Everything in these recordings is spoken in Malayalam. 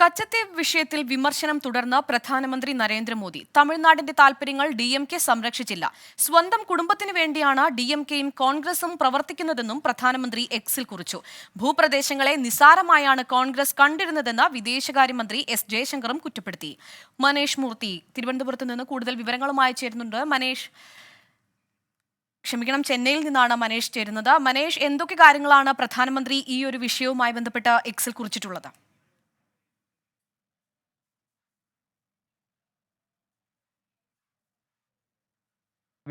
കച്ചത്തീവ് വിഷയത്തിൽ വിമർശനം തുടർന്ന് പ്രധാനമന്ത്രി നരേന്ദ്രമോദി തമിഴ്നാടിന്റെ താൽപര്യങ്ങൾ ഡി എം കെ സംരക്ഷിച്ചില്ല. സ്വന്തം കുടുംബത്തിന് വേണ്ടിയാണ് ഡി എം കെയും കോൺഗ്രസും പ്രവർത്തിക്കുന്നതെന്നും പ്രധാനമന്ത്രി എക്സിൽ കുറിച്ചു. ഭൂപ്രദേശങ്ങളെ നിസാരമായാണ് കോൺഗ്രസ് കണ്ടിരുന്നതെന്ന് വിദേശകാര്യമന്ത്രി എസ് ജയശങ്കറും കുറ്റപ്പെടുത്തി. മനേഷ് മൂർത്തി തിരുവനന്തപുരത്ത് നിന്ന് കൂടുതൽ വിവരങ്ങളുമായി ചേരുന്നുണ്ട്. മനേഷ് ക്ഷമിക്കണം ചെന്നൈയിൽ നിന്നാണ് മനേഷ് ചേരുന്നത്. മനേഷ് എന്തൊക്കെ കാര്യങ്ങളാണ് പ്രധാനമന്ത്രി ഈ ഒരു വിഷയവുമായി ബന്ധപ്പെട്ട് എക്സിൽ കുറിച്ചിട്ടുള്ളത്?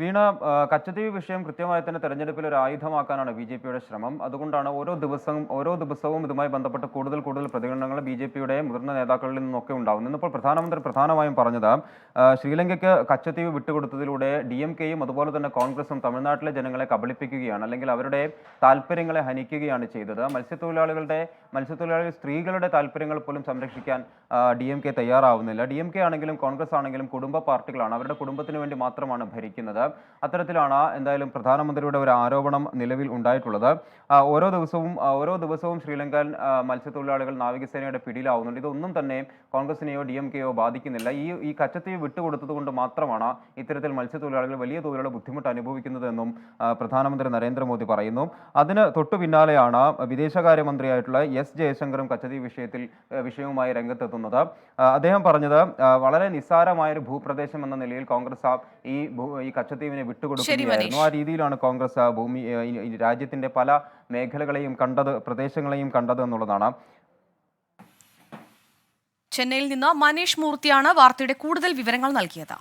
വീണ കച്ചത്തീവ് വിഷയം കൃത്യമായി തന്നെ തെരഞ്ഞെടുപ്പിൽ ഒരു ആയുധമാക്കാനാണ് ബി ജെ പിയുടെ ശ്രമം. അതുകൊണ്ടാണ് ഓരോ ദിവസവും ഓരോ ദിവസവും ഇതുമായി ബന്ധപ്പെട്ട് കൂടുതൽ കൂടുതൽ പ്രതികരണങ്ങൾ ബി ജെ പിയുടെ മുതിർന്ന നേതാക്കളിൽ നിന്നൊക്കെ ഉണ്ടാവും ഇന്നിപ്പോൾ പ്രധാനമന്ത്രി പ്രധാനമായും പറഞ്ഞത് ശ്രീലങ്കയ്ക്ക് കച്ചത്തീവ് വിട്ടുകൊടുത്തതിലൂടെ ഡി എം കെയും അതുപോലെ തന്നെ കോൺഗ്രസും തമിഴ്നാട്ടിലെ ജനങ്ങളെ കബളിപ്പിക്കുകയാണ് അല്ലെങ്കിൽ അവരുടെ താല്പര്യങ്ങളെ ഹനിക്കുകയാണ് ചെയ്തത്. മത്സ്യത്തൊഴിലാളികളുടെ മത്സ്യത്തൊഴിലാളി സ്ത്രീകളുടെ താല്പര്യങ്ങൾ പോലും സംരക്ഷിക്കാൻ ഡി എം കെ തയ്യാറാവുന്നില്ല. ഡി എം കെ ആണെങ്കിലും കോൺഗ്രസ് ആണെങ്കിലും കുടുംബ പാർട്ടികളാണ് അവരുടെ കുടുംബത്തിന് വേണ്ടി മാത്രമാണ് ഭരിക്കുന്നത്. അത്തരത്തിലാണ് എന്തായാലും പ്രധാനമന്ത്രിയുടെ ഒരു ആരോപണം നിലവിൽ ഉണ്ടായിട്ടുള്ളത്. ഓരോ ദിവസവും ഓരോ ദിവസവും ശ്രീലങ്കൻ മത്സ്യത്തൊഴിലാളികൾ നാവികസേനയുടെ പിടിയിലാവുന്നുണ്ട്. ഇതൊന്നും തന്നെ കോൺഗ്രസിനെയോ ഡി എം കെയോ ബാധിക്കുന്നില്ല. ഈ ഈ കച്ചത്തീവ് വിട്ടുകൊടുത്തതുകൊണ്ട് മാത്രമാണ് ഇത്തരത്തിൽ മത്സ്യത്തൊഴിലാളികൾ വലിയ തോതിലുള്ള ബുദ്ധിമുട്ട് അനുഭവിക്കുന്നതെന്നും പ്രധാനമന്ത്രി നരേന്ദ്രമോദി പറയുന്നു. അതിന് തൊട്ടു പിന്നാലെയാണ് വിദേശകാര്യമന്ത്രിയായിട്ടുള്ള എസ് ജയശങ്കറും കച്ചത്തീവ് വിഷയത്തിൽ വിഷയവുമായി രംഗത്തെത്തുന്നത്. അദ്ദേഹം പറഞ്ഞത് വളരെ നിസ്സാരമായൊരു ഭൂപ്രദേശം എന്ന നിലയിൽ കോൺഗ്രസ് ഈ ഈ ഭൂ- ഈ കച്ചത്തീവിനെ വിട്ടുകൊടുക്കുകയായിരുന്നു. ആ രീതിയിലാണ് കോൺഗ്രസ് ആ ഭൂമി രാജ്യത്തിന്റെ പല മേഖലകളെയും കണ്ടത് പ്രദേശങ്ങളെയും കണ്ടത് എന്നുള്ളതാണ്. ചെന്നൈയിൽ നിന്ന് മനീഷ് മൂർത്തിയാണ് വാർത്തയുടെ കൂടുതൽ വിവരങ്ങൾ നൽകിയത്.